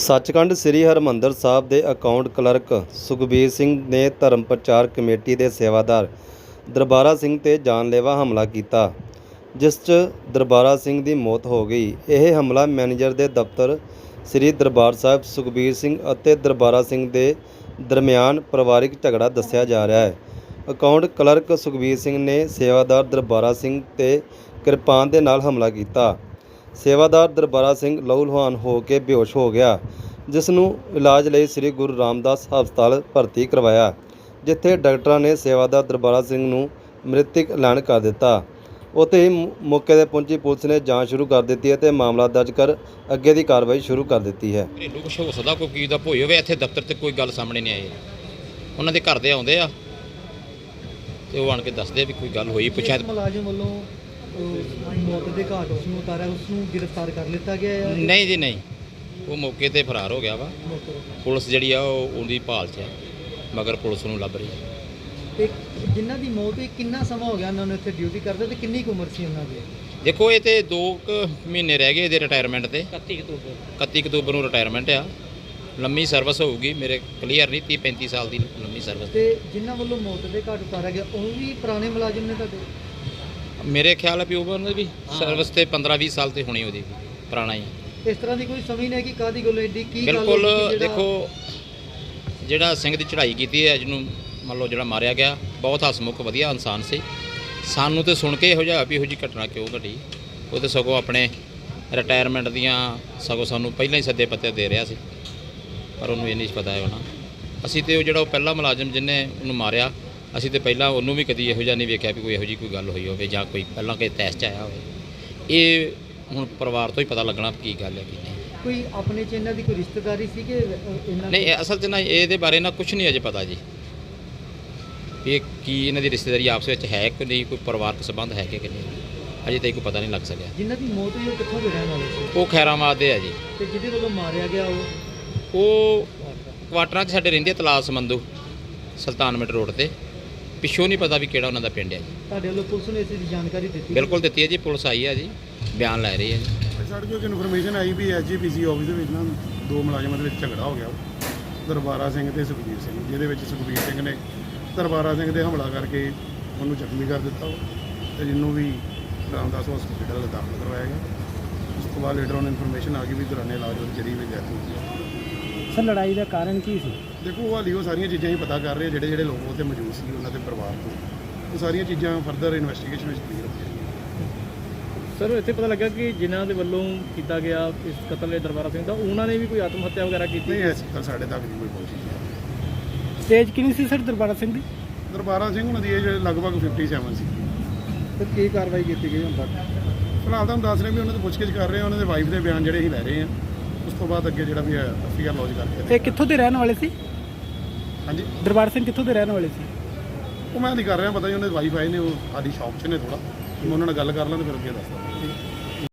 ਸੱਚਖੰਡ ਸ੍ਰੀ ਹਰਮੰਦਰ ਸਾਹਿਬ ਦੇ account clerk Sukhbir Singh ਨੇ ਧਰਮ ਪ੍ਰਚਾਰ ਕਮੇਟੀ ਦੇ ਸੇਵਾਦਾਰ ਦਰਬਾਰਾ ਸਿੰਘ ਤੇ ਜਾਨਲੇਵਾ ਹਮਲਾ ਕੀਤਾ, ਜਿਸ 'ਚ ਦਰਬਾਰਾ ਸਿੰਘ ਦੀ ਮੌਤ ਹੋ ਗਈ। ਇਹ ਹਮਲਾ ਮੈਨੇਜਰ ਦੇ ਦਫ਼ਤਰ ਸ੍ਰੀ ਦਰਬਾਰ ਸਾਹਿਬ ਸੁਖਬੀਰ ਸਿੰਘ ਅਤੇ ਦਰਬਾਰਾ ਸਿੰਘ ਦੇ ਦਰਮਿਆਨ ਪਰਿਵਾਰਿਕ ਝਗੜਾ ਦੱਸਿਆ ਜਾ ਰਿਹਾ ਹੈ। ਅਕਾਊਂਟ ਕਲਰਕ ਸੁਖਬੀਰ ਸਿੰਘ ਨੇ ਸੇਵਾਦਾਰ ਦਰਬਾਰਾ ਸਿੰਘ ਤੇ ਕਿਰਪਾਨ ਦੇ ਨਾਲ ਹਮਲਾ ਕੀਤਾ। ਸੇਵਾਦਾਰ ਦਰਬਾਰਾ ਸਿੰਘ ਲਹੂ ਲੁਹਾਨ ਹੋ ਕੇ ਬੇਹੋਸ਼ ਹੋ ਗਿਆ ਜਿਸ ਨੂੰ ਇਲਾਜ ਲਈ ਸ੍ਰੀ ਗੁਰੂ ਰਾਮਦਾਸ ਹਸਪਤਾਲ ਭਰਤੀ ਕਰਵਾਇਆ ਜਿੱਥੇ ਡਾਕਟਰਾਂ ਨੇ ਸੇਵਾਦਾਰ ਦਰਬਾਰਾ ਸਿੰਘ ਨੂੰ ਮ੍ਰਿਤਕ ਐਲਾਨ ਕਰ ਦਿੱਤਾ। ਉੱਥੇ ਹੀ ਮੌਕੇ ਤੇ ਪਹੁੰਚੀ ਪੁਲਿਸ ਨੇ ਜਾਂਚ ਸ਼ੁਰੂ ਕਰ ਦਿੱਤੀ ਹੈ ਤੇ ਮਾਮਲਾ ਦਰਜ ਕਰ ਅੱਗੇ ਦੀ ਕਾਰਵਾਈ ਸ਼ੁਰੂ ਕਰ ਦਿੱਤੀ ਹੈ। ਘਰੇਲੂ ਕੁਛ ਹੋ ਸਕਦਾ ਕੋਈ ਕੀ ਦਾ ਭੋਈ ਹੋਵੇ ਇੱਥੇ ਦਫ਼ਤਰ ਤੇ ਕੋਈ ਗੱਲ ਸਾਹਮਣੇ ਨਹੀਂ ਆਈ। ਉਹਨਾਂ ਦੇ ਘਰ ਦੇ ਆਉਂਦੇ ਆ ਤੇ ਉਹ ਆਣ ਕੇ ਦੱਸਦੇ ਆ ਵੀ ਕੋਈ ਗੱਲ ਹੋਈ ਪੁੱਛਿਆ ਇਸ ਮੁਲਾਜ਼ਮ ਵੱਲੋਂ ਮੌਤ ਦੇ ਘਾਟ ਉਸ ਨੂੰ ਉਤਾਰਿਆ ਉਸ ਨੂੰ ਗ੍ਰਿਫਤਾਰ ਕਰ ਲਿੱਤਾ ਗਿਆ ਹੈ ਨਹੀਂ ਜੀ ਨਹੀਂ। ਉਹ ਮੌਕੇ ਤੇ ਫਰਾਰ ਹੋ ਗਿਆ ਵਾ। ਪੁਲਿਸ ਜਿਹੜੀ ਆ ਉਹ ਉਹਦੀ ਭਾਲ 'ਚ ਆ ਮਗਰ ਪੁਲਿਸ ਨੂੰ ਲੱਭ ਰਹੀ ਹੈ ਤੇ ਜਿਨ੍ਹਾਂ ਦੀ ਮੌਤ ਹੋਈ ਕਿੰਨਾ ਸਮਾਂ ਹੋ ਗਿਆ ਉਹਨਾਂ ਨੂੰ ਇੱਥੇ ਡਿਊਟੀ ਕਰਦੇ ਤੇ ਕਿੰਨੀ ਕੁ ਉਮਰ ਸੀ ਉਹਨਾਂ ਦੀ? ਦੇਖੋ ਇਹ ਤੇ 2 ਮਹੀਨੇ ਰਹਿ ਗਏ ਇਹਦੇ ਰਿਟਾਇਰਮੈਂਟ ਤੇ। 31 ਅਕਤੂਬਰ। 31 ਅਕਤੂਬਰ ਨੂੰ ਰਿਟਾਇਰਮੈਂਟ ਆ। ਲੰਮੀ ਸਰਵਿਸ ਹੋਊਗੀ ਮੇਰੇ ਕਲੀਅਰ ਨਹੀਂ 30 35 ਸਾਲ ਦੀ ਲੰਮੀ ਸਰਵਿਸ ਤੇ ਜਿਨ੍ਹਾਂ ਵੱਲੋਂ ਮੌਤ ਦੇ ਘਾਟ ਉਤਾਰਿਆ ਗਿਆ ਉਹ ਵੀ ਪੁਰਾਣੇ ਮੁਲਾਜ਼ਮ ਨੇ ਤੁਹਾਡੇ? ਮੇਰੇ ਖਿਆਲ ਹੈ ਵੀ ਉਹਨਾਂ ਦੀ ਵੀ ਸਰਵਿਸ ਤੇ 15 20 ਸਾਲ ਤੇ ਹੋਣੀ ਉਹਦੀ ਵੀ ਪੁਰਾਣਾ ਹੀ। ਇਸ ਤਰ੍ਹਾਂ ਦੀ ਕੋਈ ਸਮਝ ਨਹੀਂ ਹੈ ਕਿ ਕਾਦੀ ਗੱਲ ਐਡੀ ਕੀ ਗੱਲ ਬਿਲਕੁਲ ਹੋਈ ਕਿ ਜਿਹੜਾ- ਦੇਖੋ ਜਿਹੜਾ ਸਿੰਘ ਦੀ ਚੜ੍ਹਾਈ ਕੀਤੀ ਹੈ ਜਿਹਨੂੰ ਮੰਨ ਲਓ ਜਿਹੜਾ ਮਾਰਿਆ ਗਿਆ ਬਹੁਤ ਹਸਮੁਖ ਵਧੀਆ ਇਨਸਾਨ ਸੀ। ਸਾਨੂੰ ਤੇ ਸੁਣ ਕੇ ਇਹੋ ਜਿਹਾ ਵੀ ਇਹੋ ਜਿਹੀ ਘਟਨਾ ਕਿਉਂ ਘਟੀ? ਉਹ ਤੇ ਸਗੋਂ ਆਪਣੇ ਰਿਟਾਇਰਮੈਂਟ ਦੀਆਂ ਸਗੋਂ ਸਾਨੂੰ ਪਹਿਲਾਂ ਹੀ ਸੱਦੇ ਪੱਤੇ ਦੇ ਰਿਹਾ ਸੀ। ਪਰ ਉਹਨੂੰ ਇਹ ਨਹੀਂ ਸੀ ਪਤਾ ਹੈ ਉਹਨਾਂ ਅਸੀਂ ਤੇ ਉਹ ਜਿਹੜਾ ਉਹ ਪਹਿਲਾ ਮੁਲਾਜ਼ਮ ਜਿਹਨੇ ਉਹਨੂੰ ਮਾਰਿਆ ਅਸੀਂ ਤੇ ਪਹਿਲਾਂ ਉਹਨੂੰ ਵੀ ਕਦੀ ਇਹੋ ਜਿਹਾ ਨਹੀਂ ਵੇਖਿਆ ਵੀ ਕੋਈ ਇਹੋ ਜਿਹੀ ਕੋਈ ਗੱਲ ਹੋਈ ਹੋਵੇ ਜਾਂ ਕੋਈ ਪਹਿਲਾਂ ਕੋਈ ਤੈਸ ਚ ਆਇਆ ਹੋਵੇ। ਇਹ ਹੁਣ ਪਰਿਵਾਰ ਤੋਂ ਹੀ ਪਤਾ ਲੱਗਣਾ ਕੀ ਗੱਲ ਹੈ ਕੀ ਨਹੀਂ। ਕੋਈ ਆਪਣੇ ਚ ਇਹਨਾਂ ਦੀ ਕੋਈ ਰਿਸ਼ਤੇਦਾਰੀ ਸੀ ਕਿ ਇਹਨਾਂ ਨਹੀਂ ਇਹ ਅਸਲ 'ਚ ਨਾ ਇਹਦੇ ਬਾਰੇ ਨਾ ਕੁਝ ਨਹੀਂ ਅਜੇ ਪਤਾ ਜੀ। ਇਹ ਕੀ ਇਹਨਾਂ ਦੀ ਰਿਸ਼ਤੇਦਾਰੀ ਆਪਸ ਵਿੱਚ ਹੈ ਕਿ ਨਹੀਂ ਕੋਈ ਪਰਿਵਾਰਕ ਸੰਬੰਧ ਹੈ ਕਿ ਨਹੀਂ ਅਜੇ ਤਾਈਂ ਕੋਈ ਪਤਾ ਨਹੀਂ ਲੱਗ ਸਕਿਆ। ਜਿਨ੍ਹਾਂ ਦੀ ਮੌਤ ਹੋਈ ਉਹ ਕਿੱਥੋਂ ਦੇ ਰਹਿਣ ਵਾਲੇ ਸੀ? ਉਹ ਖੈਰਾਬਾਦ ਦੇ ਆ ਜੀ। ਤੇ ਜਿਹਦੇ ਵੱਲੋਂ ਮਾਰਿਆ ਗਿਆ ਉਹ? ਉਹ ਕੁਆਟਰਾਂ 'ਚ ਸਾਡੇ ਰਹਿੰਦੇ ਆ ਤਲਾਬ ਸਮੰਦੂ ਸੁਲਤਾਨਮਿੰਟ ਰੋਡ ਤੇ। ਪਿੱਛੋਂ ਨਹੀਂ ਪਤਾ ਵੀ ਕਿਹੜਾ ਉਹਨਾਂ ਦਾ ਪਿੰਡ ਹੈ ਜੀ। ਤੁਹਾਡੇ ਵੱਲੋਂ ਪੁਲਿਸ ਨੂੰ ਇਸ ਦੀ ਜਾਣਕਾਰੀ ਦਿੱਤੀ ਬਿਲਕੁਲ ਦਿੱਤੀ ਹੈ ਜੀ ਪੁਲਿਸ ਆਈ ਹੈ ਜੀ ਬਿਆਨ ਲੈ ਰਹੀ ਹੈ ਜੀ। ਸਾਡੇ ਕੋਲ ਇਨਫੋਰਮੇਸ਼ਨ ਆਈ ਵੀ ਐਸਜੀਪੀਸੀ ਆਫਿਸ ਦੇ ਵਿੱਚ ਨਾ ਦੋ ਮੁਲਾਜ਼ਮਾਂ ਦੇ ਵਿੱਚ ਝਗੜਾ ਹੋ ਗਿਆ ਦਰਬਾਰਾ ਸਿੰਘ ਤੇ ਸੁਖਬੀਰ ਸਿੰਘ ਜਿਹਦੇ ਵਿੱਚ ਸੁਖਬੀਰ ਸਿੰਘ ਨੇ ਦਰਬਾਰਾ ਸਿੰਘ ਤੇ ਹਮਲਾ ਕਰਕੇ ਉਹਨੂੰ ਜ਼ਖਮੀ ਕਰ ਦਿੱਤਾ ਵਾ ਤੇ ਜਿਹਨੂੰ ਵੀ ਰਾਮਦਾਸ ਹਸਪੀਟਲ ਦਾਖਲ ਕਰਵਾਇਆ ਗਿਆ। ਉਸ ਤੋਂ ਬਾਅਦ ਲੀਡਰ ਉਹਨੂੰ ਇਨਫੋਰਮੇਸ਼ਨ ਆ ਗਈ ਵੀ ਦੌਰਾਨੇ ਇਲਾਜ ਉਹਦੀ ਜਿਹੜੀ ਵੀ ਡੈਥ ਹੋ। ਗਈ ਸਰ ਲੜਾਈ ਦਾ ਕਾਰਨ ਕੀ ਸੀ? ਦੇਖੋ ਉਹ ਹਾਲੀ ਉਹ ਸਾਰੀਆਂ ਚੀਜ਼ਾਂ ਹੀ ਪਤਾ ਕਰ ਰਹੇ ਆ ਜਿਹੜੇ ਜਿਹੜੇ ਲੋਕ ਉੱਥੇ ਮੌਜੂਦ ਸੀ ਉਹਨਾਂ ਦੇ ਪਰਿਵਾਰ ਤੋਂ। ਉਹ ਸਾਰੀਆਂ ਚੀਜ਼ਾਂ ਫਰਦਰ ਇਨਵੈਸਟੀਗੇਸ਼ਨ ਵਿੱਚ ਕਲੀਅਰ ਹੋ ਜਾਣਗੀਆਂ ਸਰ ਇੱਥੇ ਪਤਾ ਲੱਗਾ ਕਿ ਜਿਨ੍ਹਾਂ ਦੇ ਵੱਲੋਂ ਕੀਤਾ ਗਿਆ ਇਸ ਕਤਲ ਇਹ ਦਰਬਾਰਾ ਸਿੰਘ ਦਾ ਉਹਨਾਂ ਨੇ ਵੀ ਕੋਈ ਆਤਮ ਹੱਤਿਆ ਵਗੈਰਾ ਕੀਤੀ? ਨਹੀਂ ਐਸੀ ਤਾਂ ਸਾਡੇ ਤੱਕ ਨਹੀਂ ਕੋਈ ਪਹੁੰਚੀ। ਹੈ ਤੇਜ ਕਿੰਨੀ ਸੀ ਸਰ ਦਰਬਾਰਾ ਸਿੰਘ ਦੀ? ਦਰਬਾਰਾ ਸਿੰਘ ਉਹਨਾਂ ਦੀ ਏਜ ਲਗਭਗ 57 ਸੀ। ਤੇ ਕੀ ਕਾਰਵਾਈ ਕੀਤੀ ਗਈ ਹੁਣ ਤੱਕ? ਫਿਲਹਾਲ ਤਾਂ ਦੱਸ ਰਹੇ ਵੀ ਉਹਨਾਂ ਤੋਂ ਪੁੱਛਗਿੱਛ ਕਰ ਰਹੇ ਆ ਉਹਨਾਂ ਦੇ ਵਾਈਫ ਦੇ ਬਿਆਨ ਜਿਹੜੇ ਅਸੀਂ ਲੈ ਰਹੇ ਆ। ਉਸ ਤੋਂ ਬਾਅਦ ਅੱਗੇ ਜਿਹੜਾ ਵੀ ਹੈ ਐਫਆਈਆਰ ਲੌਜ ਕਰਕੇ ਇਹ ਕਿੱਥੋਂ ਦੇ ਰਹਿਣ ਵਾਲੇ ਸੀ? ਹਾਂਜੀ। ਦਰਬਾਰ ਸਿੰਘ ਕਿੱਥੋਂ ਦੇ ਰਹਿਣ ਵਾਲੇ ਸੀ? ਉਹ ਮੈਂ ਨਹੀਂ ਕਰ ਰਿਹਾ ਪਤਾ ਨਹੀਂ ਉਹਨਾਂ ਦੇ ਵਾਈਫ ਆਏ ਨੇ ਉਹ ਸਾਡੀ ਸ਼ੌਪ 'ਚ ਨੇ ਥੋੜਾ ਮੈਂ ਉਹਨਾਂ ਨਾਲ ਗੱਲ ਕਰ ਲਾਂ ਤੇ ਫਿਰ ਅੱਗੇ ਦੱਸਦਾ